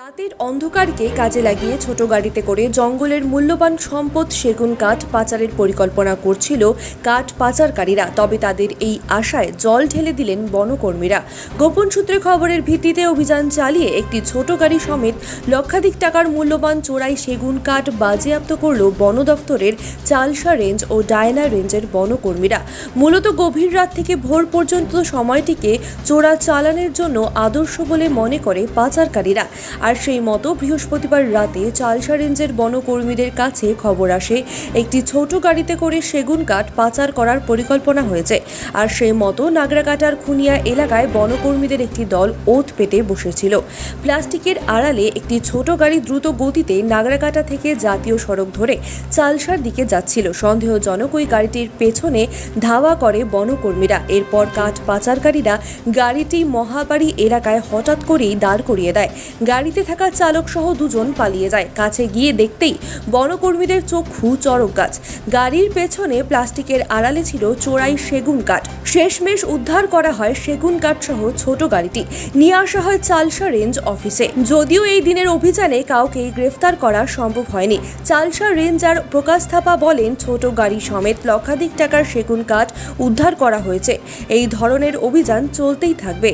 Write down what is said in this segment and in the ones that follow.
রাতের অন্ধকারকে কাজে লাগিয়ে ছোট গাড়িতে করে জঙ্গলের মূল্যবান সম্পদ সেগুন কাঠ পাচারের পরিকল্পনা করছিল কাঠ পাচারকারীরা। তবে তাদের এই আশায় জল ঢেলে দিলেন বনকর্মীরা। গোপন সূত্রে খবরের ভিত্তিতে অভিযান চালিয়ে একটি ছোট গাড়ি সমেত লক্ষাধিক টাকার মূল্যবান চোরাই সেগুন কাঠ বাজেয়াপ্ত করল বন দফতরের চালসা রেঞ্জ ও ডায়না রেঞ্জের বনকর্মীরা। মূলত গভীর রাত থেকে ভোর পর্যন্ত সময়টিকে চোরা চালানের জন্য আদর্শ বলে মনে করে পাচারকারীরা। আর সেই মতো বৃহস্পতিবার রাতে চালসা রেঞ্জের বনকর্মীদের কাছে খবর আসে, একটি ছোট গাড়িতে করে সেগুন কাঠ পাচার করার পরিকল্পনা হয়েছে। আর সেই মতো নাগরাকাটার খুনিয়া এলাকায় বনকর্মীদের একটি দল ওত পেতে বসেছিল। প্লাস্টিকের আড়ালে একটি ছোট গাড়ি দ্রুত গতিতে নাগরাকাটা থেকে জাতীয় সড়ক ধরে চালসার দিকে যাচ্ছিল। সন্দেহজনক ওই গাড়িটির পেছনে ধাওয়া করে বনকর্মীরা। এরপর কাঠ পাচারকারীরা গাড়িটি মহাবাড়ি এলাকায় হঠাৎ করেই দাঁড় করিয়ে দেয়। গাড়িতে থাকা চালক সহ দুজন পালিয়ে যায়। কাছে গিয়ে দেখতেই বনকর্মীদের চক্ষু চরক গাছ। গাড়ির পেছনে প্লাস্টিকের আড়ালে ছিল চোরাই সেগুন কাঠ। শেষমেশ উদ্ধার করা হয় সেগুন কাঠ সহ ছোট গাড়িটি। নিয়ে আসা হয় চালসা রেঞ্জ অফিসে। যদিও এই দিনের অভিযানে কাউকেই গ্রেফতার করা সম্ভব হয়নি। চালসা রেঞ্জার প্রকাশ থাপা বলেন, ছোট গাড়ি সমেত লক্ষাধিক টাকার সেগুন কাঠ উদ্ধার করা হয়েছে। এই ধরনের অভিযান চলতেই থাকবে।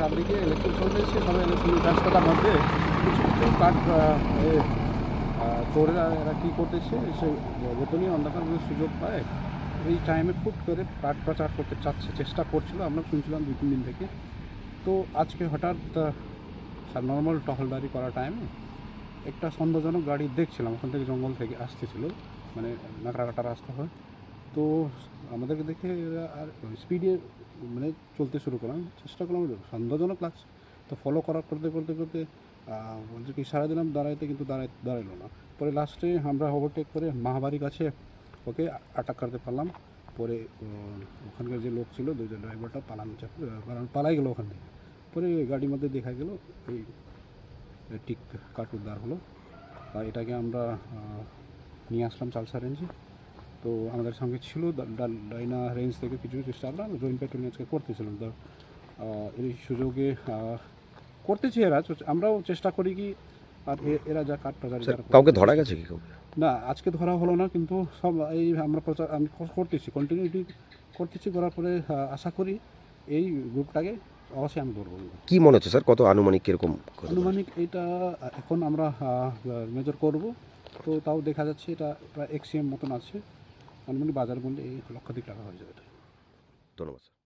চারদিকে ইলেকশন চলতেছে সবাই ইলেকশন ব্যস্ততার মধ্যে। কিছু কিছু কাঠ চোরেরা এরা কী করতেছে, সে গোপনীয় অন্ধকার যদি সুযোগ পায়। এই টাইমে ফুট করে কাঠ প্রচার করতে চাচ্ছে, চেষ্টা করছিল, আমরা শুনছিলাম দুই, তিন দিন থেকে। তো আজকে হঠাৎ নর্মাল টহলদারি করা টাইমে একটা সন্দেহজনক গাড়ি দেখছিলাম, ওখান থেকে জঙ্গল থেকে আসতেছিল মানে নাকড়াকাটা রাস্তা হয়। তো আমাদেরকে দেখে আর স্পিডে মানে চলতে শুরু করলাম। চেষ্টা করলাম সন্দেহজনক লাগছে। তো ফলো করা করতে করতে করতে ওদেরকে ইশারা দিলাম দাঁড়াইতে কিন্তু দাঁড়াই, দাঁড়াইলো না। পরে লাস্টে আমরা ওভারটেক করে মহাবাড়ির কাছে ওকে আটাক করতে পারলাম। পরে ওখানকার যে লোক ছিল দুজন ড্রাইভারটা পালানো পালাই গেলো ওখান থেকে। পরে গাড়ির মধ্যে দেখা গেল, এই টিক কাঠ উদ্ধার হলো। এটাকে আমরা নিয়ে আসলাম চালসা রেঞ্জে তো আমাদের সঙ্গে ছিল ডাইনা রেঞ্জ থেকে কিছু চেষ্টা আমরা জয়েন্ট পেট্রোলিং আজকে করতেছিলাম। তো এই সুযোগে করতেছি এরা। আমরাও চেষ্টা করি কি আর এরা যা কাঠ প্রচার কাউকে ধরা গেছে কি কাউকে? না আজকে ধরা হলো না কিন্তু সব এই আমরা প্রচার আমি করতেছি কন্টিনিউটি করতেছি করার পরে আশা করি এই গ্রুপটাকে অবশ্যই আমি ধরবো। কি মনে হচ্ছে স্যার কত আনুমানিক কীরকম? আনুমানিক এটা এখন আমরা মেজর করব। তো তাও দেখা যাচ্ছে এটা প্রায় এক্সিএম মতন আছে। আনুমানিক বাজার মূল্যে এই লক্ষাধিক টাকা হয়ে যাবে। ধন্যবাদ স্যার।